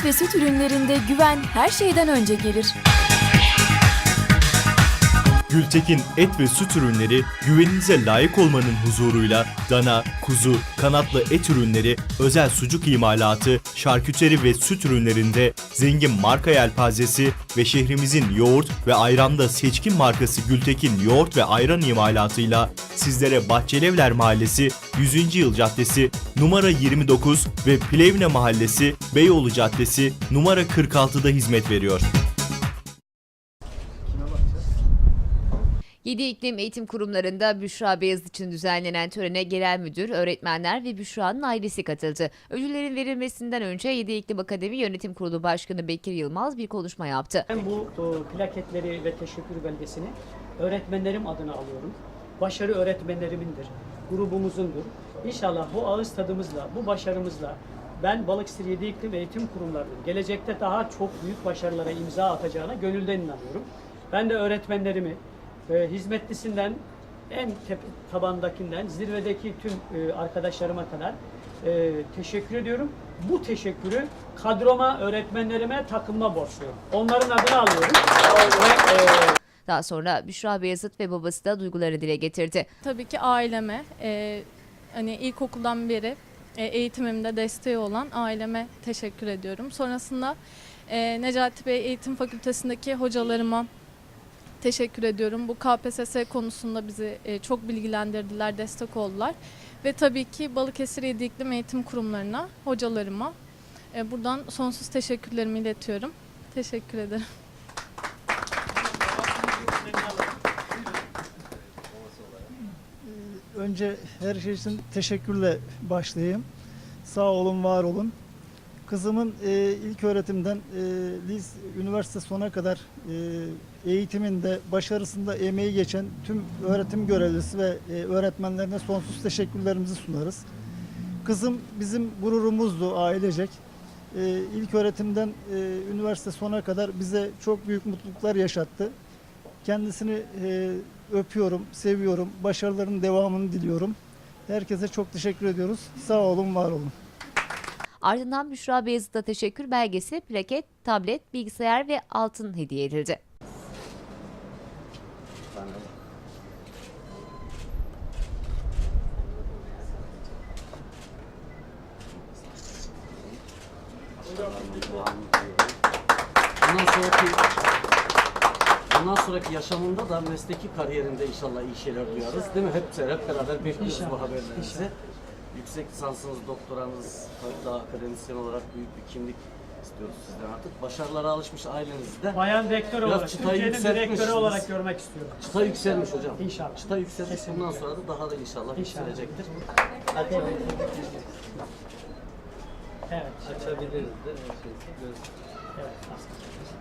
et ve süt ürünlerinde güven her şeyden önce gelir. Gültekin et ve süt ürünleri güveninize layık olmanın huzuruyla dana, kuzu, kanatlı et ürünleri, özel sucuk imalatı, şarküteri ve süt ürünlerinde zengin marka yelpazesi ve şehrimizin yoğurt ve ayranda seçkin markası Gültekin yoğurt ve ayran imalatıyla sizlere Bahçelievler Mahallesi 100. Yıl Caddesi numara 29 ve Plevne Mahallesi Beyoğlu Caddesi numara 46'da hizmet veriyor. Yedi iklim eğitim kurumlarında Büşra Beyazıt için düzenlenen törene genel müdür, öğretmenler ve Büşra'nın ailesi katıldı. Ödüllerin verilmesinden önce Yedi İklim Akademi Yönetim Kurulu Başkanı Bekir Yılmaz bir konuşma yaptı. Ben bu e, plaketleri ve teşekkür belgesini öğretmenlerim adına alıyorum. Başarı öğretmenlerimindir, grubumuzundur. İnşallah bu ağız tadımızla, bu başarımızla ben Balıkesir 7 İklim Eğitim Kurumları'nın gelecekte daha çok büyük başarılara imza atacağına gönülden inanıyorum. Ben de öğretmenlerimi e, hizmetlisinden en tepe, tabandakinden zirvedeki tüm e, arkadaşlarıma kadar e, teşekkür ediyorum. Bu teşekkürü kadroma, öğretmenlerime, takımıma borçluyum. Onların adını alıyorum. Ve, e, Daha sonra Büşra Beyazıt ve babası da duygularını dile getirdi. Tabii ki aileme, e, hani ilkokuldan beri e, eğitimimde desteği olan aileme teşekkür ediyorum. Sonrasında e, Necati Bey Eğitim Fakültesindeki hocalarıma teşekkür ediyorum. Bu KPSS konusunda bizi e, çok bilgilendirdiler, destek oldular. Ve tabii ki Balıkesir Yedi İklim Eğitim Kurumlarına, hocalarıma e, buradan sonsuz teşekkürlerimi iletiyorum. Teşekkür ederim. Önce her şey için teşekkürle başlayayım. Sağ olun, var olun. Kızımın e, ilk öğretimden e, lis, üniversite sona kadar e, eğitiminde, başarısında emeği geçen tüm öğretim görevlisi ve e, öğretmenlerine sonsuz teşekkürlerimizi sunarız. Kızım bizim gururumuzdu ailecek. E, ilk öğretimden e, üniversite sona kadar bize çok büyük mutluluklar yaşattı. Kendisini e, öpüyorum, seviyorum. Başarılarının devamını diliyorum. Herkese çok teşekkür ediyoruz. Sağ olun, var olun. Ardından Büşra Beyazıt'a teşekkür belgesi, plaket, tablet, bilgisayar ve altın hediye edildi. Bundan sonraki bundan sonraki yaşamında da mesleki kariyerinde inşallah iyi şeyler duyarız. Değil mi? Hep hep beraber bekliyoruz bu haberlerinizi. Yüksek lisansınız, doktoranız, daha akademisyen olarak büyük bir kimlik istiyoruz sizden artık. Başarılara alışmış ailenizde. bayan rektör olarak, Türkiye'nin yükseltmişsiniz. direktörü olarak görmek istiyorum. Çıta yükselmiş hocam. İnşallah. Çıta yükselmiş. Bundan sonra da daha da inşallah, İnşallah. yükselecektir. Evet. Açabiliriz de. evet.